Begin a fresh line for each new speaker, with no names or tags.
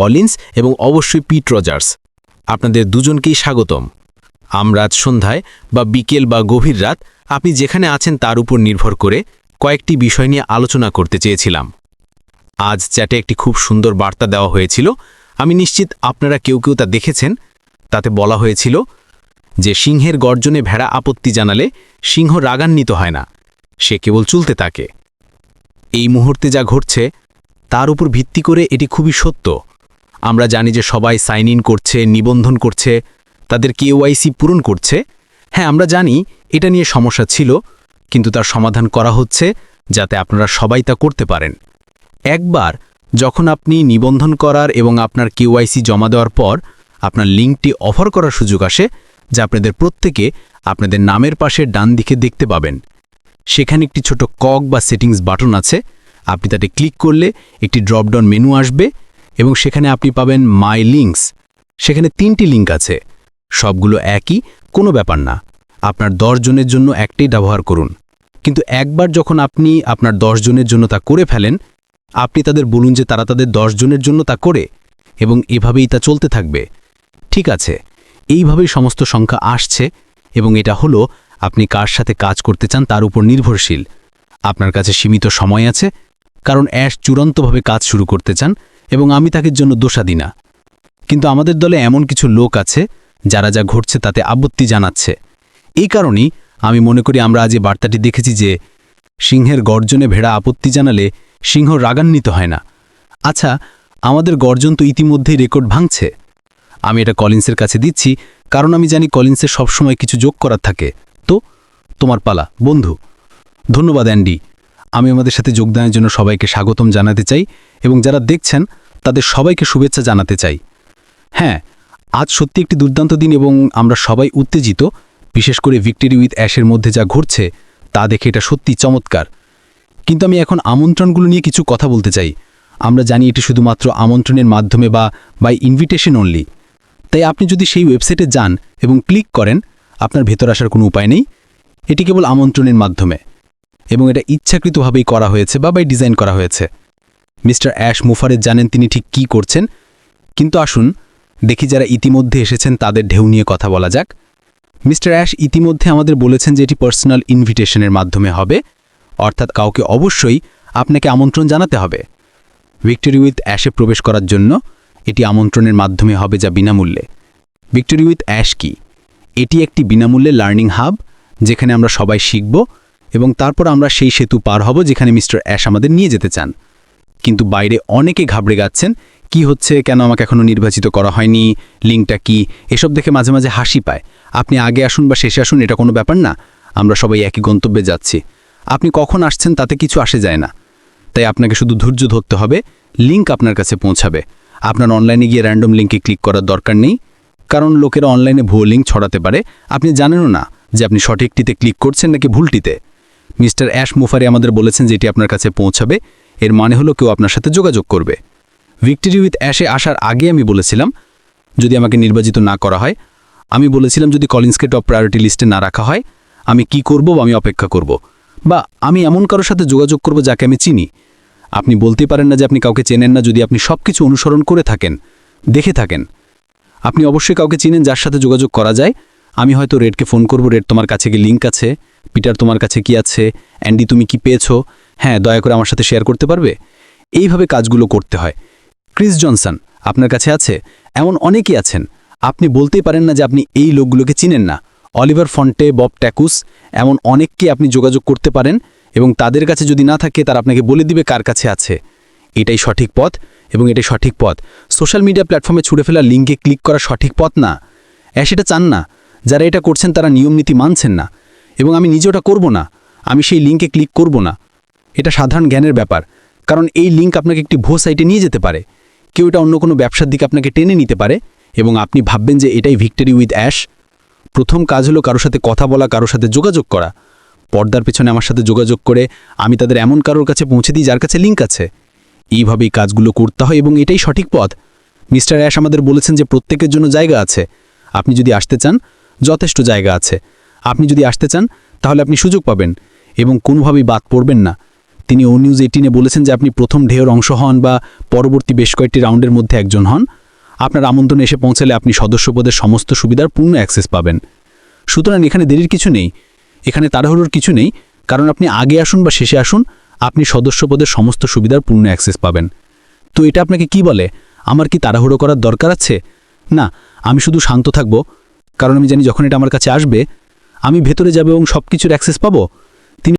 Collins এবং অবশ্যই পিট Rogers. আপনাদের দুজনকেই স্বাগতম। আমরা আজ সন্ধ্যায় বা বিকেল বা গভীর রাত আপনি যেখানে আছেন তার উপর নির্ভর করে কয়েকটি বিষয় নিয়ে আলোচনা করতে চেয়েছিলাম। আজ চ্যাটে একটি খুব সুন্দর বার্তা দেওয়া হয়েছিল। আমি নিশ্চিত আপনারা কেউ কেউ তা দেখেছেন। তাতে বলা হয়েছিল যে সিংহের গর্জনে ভেড়া আপত্তি জানালে সিংহ রাগান্বিত হয় না, সে কেবল চলতে থাকে। এই মুহূর্তে যা ঘটছে তার উপর ভিত্তি করে এটি খুবই সত্য। আমরা জানি যে সবাই সাইন ইন করছে, নিবন্ধন করছে, তাদের কেওয়াইসি পূরণ করছে। হ্যাঁ আমরা জানি এটা নিয়ে সমস্যা ছিল, কিন্তু তার সমাধান করা হচ্ছে যাতে আপনারা সবাই তা করতে পারেন। একবার যখন আপনি নিবন্ধন করার এবং আপনার কেওয়াইসি জমা দেওয়ার পর আপনার লিঙ্কটি অফার করার সুযোগ আসে যা আপনাদের প্রত্যেকে আপনাদের নামের পাশে ডান দিকে দেখতে পাবেন। সেখানে একটি ছোট কক বা সেটিংস বাটন আছে। আপনি তাতে ক্লিক করলে একটি ড্রপডাউন মেনু আসবে এবং সেখানে আপনি পাবেন মাই লিঙ্কস সেখানে তিনটি লিঙ্ক আছে। সবগুলো একই, কোনো ব্যাপার না। আপনার জনের জন্য একটাই ব্যবহার করুন। কিন্তু একবার যখন আপনি আপনার জনের জন্য তা করে ফেলেন, আপনি তাদের বলুন যে তারা তাদের জনের জন্য তা করে এবং এভাবেই তা চলতে থাকবে। ঠিক আছে, এইভাবেই সমস্ত সংখ্যা আসছে এবং এটা হলো আপনি কার সাথে কাজ করতে চান তার উপর নির্ভরশীল। আপনার কাছে সীমিত সময় আছে, কারণ অ্যাশ চূড়ান্তভাবে কাজ শুরু করতে চান এবং আমি তাকে জন্য দোষা দিই না কিন্তু আমাদের দলে এমন কিছু লোক আছে, যারা যা ঘটছে তাতে আপত্তি জানাচ্ছে। এই কারণেই আমি মনে করি আমরা আজ এই বার্তাটি দেখেছি যে, সিংহের গর্জনে ভেড়া আপত্তি জানালে সিংহ রাগান্বিত হয় না। আচ্ছা আমাদের গর্জন তো ইতিমধ্যেই রেকর্ড ভাঙছে। আমি এটা কলিন্সের কাছে দিচ্ছি, কারণ আমি জানি কলিন্সের সবসময় কিছু যোগ করার থাকে। তো, তোমার পালা, বন্ধু। ধন্যবাদ, অ্যান্ডি। আমি আমাদের সাথে যোগদানের জন্য সবাইকে স্বাগতম জানাতে চাই এবং যারা দেখছেন তাদের সবাইকে শুভেচ্ছা জানাতে চাই। হ্যাঁ আজ সত্যি একটি দুর্দান্ত দিন এবং আমরা সবাই উত্তেজিত, বিশেষ করে ভিক্টরি উইথ অ্যাশের মধ্যে যা ঘটছে, তা দেখে এটা সত্যি চমৎকার। কিন্তু আমি এখন আমন্ত্রণগুলো নিয়ে কিছু কথা বলতে চাই। আমরা জানি এটি শুধুমাত্র আমন্ত্রণের মাধ্যমে বা বাই ইনভিটেশন অনলি তাই আপনি যদি সেই ওয়েবসাইটে যান এবং ক্লিক করেন, আপনার ভেতর আসার কোনো উপায় নেই। এটি কেবল আমন্ত্রণের মাধ্যমে। এবং এটা ইচ্ছাকৃতভাবেই করা হয়েছে বা বাই ডিজাইন করা হয়েছে। মিস্টার অ্যাশ মুফারেজ জানেন তিনি ঠিক কি করছেন। কিন্তু আসুন, দেখি যারা ইতিমধ্যে এসেছেন তাদের ঢেউ নিয়ে কথা বলা যাক। মিস্টার অ্যাশ ইতিমধ্যে আমাদের বলেছেন যে এটি পার্সোনাল ইনভিটেশনের মাধ্যমে হবে, অর্থাৎ কাউকে অবশ্যই আপনাকে আমন্ত্রণ জানাতে হবে। ভিক্টরি উইথ অ্যাশে প্রবেশ করার জন্য এটি আমন্ত্রণের মাধ্যমে হবে যা বিনামূল্যে। ভিক্টরি উইথ অ্যাশ কি? এটি একটি বিনামূল্যে লার্নিং হাব, যেখানে আমরা সবাই শিখব এবং তারপর আমরা সেই সেতু পার হব যেখানে মিস্টার অ্যাশ আমাদের নিয়ে যেতে চান। কিন্তু বাইরে অনেকে ঘাবড়ে যাচ্ছেন, কি হচ্ছে, কেন আমাকে এখনও নির্বাচিত করা হয়নি, লিঙ্কটা কি, এসব দেখে মাঝে মাঝে হাসি পায়। আপনি আগে আসুন বা শেষে আসুন, এটা কোনো ব্যাপার না, আমরা সবাই একই গন্তব্যে যাচ্ছি। আপনি কখন আসছেন তাতে কিছু আসে যায় না। তাই আপনাকে শুধু ধৈর্য ধরতে হবে, লিঙ্ক আপনার কাছে পৌঁছাবে। আপনার অনলাইনে গিয়ে র্যান্ডম লিঙ্কে ক্লিক করার দরকার নেই। কারণ লোকেরা অনলাইনে ভুয়ো লিঙ্ক ছড়াতে পারে, আপনি জানেনও না যে আপনি সঠিকটিতে ক্লিক করছেন নাকি ভুলটিতে। মিস্টার অ্যাশ মুফারি আমাদের বলেছেন যে এটি আপনার কাছে পৌঁছাবে। এর মানে হলো কেউ আপনার সাথে যোগাযোগ করবে। ভিক্টরি উইথ অ্যাশে আসার আগে আমি বলেছিলাম, যদি আমাকে নির্বাচিত না করা হয়, আমি বলেছিলাম যদি কলিন্সকে টপ প্রায়োরিটি লিস্টে না রাখা হয়, আমি কি করব বা আমি অপেক্ষা করব? বা আমি এমন কারোর সাথে যোগাযোগ করব যাকে আমি চিনি। আপনি বলতে পারেন না যে আপনি কাউকে চেনেন না যদি আপনি সব কিছু অনুসরণ করে থাকেন, দেখে থাকেন। আপনি অবশ্যই কাউকে চিনেন যার সাথে যোগাযোগ করা যায়। আমি হয়তো রেডকে ফোন করব রেড তোমার কাছে কি লিঙ্ক আছে? পিটার তোমার কাছে কি আছে? অ্যান্ডি তুমি কি পেয়েছ? হ্যাঁ দয়া করে আমার সাথে শেয়ার করতে পারবে? এইভাবে কাজগুলো করতে হয়। ক্রিস জনসন, আপনার কাছে আছে? এমন অনেকেই আছেন। আপনি বলতেই পারেন না যে আপনি এই লোকগুলোকে চিনেন না। অলিভার ফন্টে, বব ট্যাকুস, এমন অনেককে আপনি যোগাযোগ করতে পারেন এবং তাদের কাছে যদি না থাকে, তারা আপনাকে বলে দিবে কার কাছে আছে। এটাই সঠিক পথ এবং এটাই সঠিক পথ। সোশ্যাল মিডিয়া প্ল্যাটফর্মে ছুড়ে ফেলা লিঙ্কে ক্লিক করা সঠিক পথ না। অ্যা, সেটা চান না। যারা এটা করছেন, তারা নিয়মনীতি মানছেন না। এবং আমি নিজে ওটা করব না। আমি সেই লিঙ্কে ক্লিক করব না। এটা সাধারণ জ্ঞানের ব্যাপার। কারণ এই লিঙ্ক আপনাকে একটি ভো সাইটে নিয়ে যেতে পারে। কেউ এটা অন্য কোনো ব্যবসার দিকে আপনাকে টেনে নিতে পারে এবং আপনি ভাববেন যে এটাই ভিক্টরি উইথ অ্যাশ। প্রথম কাজ হলো কারোর সাথে কথা বলা, কারোর সাথে যোগাযোগ করা। পর্দার পেছনে আমার সাথে যোগাযোগ করে আমি তাদের এমন কারোর কাছে পৌঁছে দিই যার কাছে লিঙ্ক আছে। এইভাবেই কাজগুলো করতে হয় এবং এটাই সঠিক পথ। মিস্টার অ্যাশ আমাদের বলেছেন যে প্রত্যেকের জন্য জায়গা আছে। আপনি যদি আসতে চান, যথেষ্ট জায়গা আছে। আপনি যদি আসতে চান, তাহলে আপনি সুযোগ পাবেন এবং কোনোভাবেই বাদ পড়বেন না।
তিনি ও নিউজ এইটিনে বলেছেন যে আপনি প্রথম ঢেউর অংশ হন বা পরবর্তী বেশ কয়েকটি রাউন্ডের মধ্যে একজন হন। আপনার আমন্ত্রণে এসে পৌঁছালে আপনি সদস্যপদের সমস্ত সুবিধার পূর্ণ অ্যাক্সেস পাবেন। সুতরাং এখানে দেরির কিছু নেই। এখানে তাড়াহুড়োর কিছু নেই, কারণ আপনি আগে আসুন বা শেষে আসুন, আপনি সদস্যপদের সমস্ত সুবিধার পূর্ণ অ্যাক্সেস পাবেন। তো এটা আপনাকে কি বলে? আমার কি তাড়াহুড়ো করার দরকার আছে? না, আমি শুধু শান্ত থাকব, কারণ আমি জানি যখন এটা আমার কাছে আসবে, আমি ভেতরে যাব এবং সব কিছুর অ্যাক্সেস পাবো।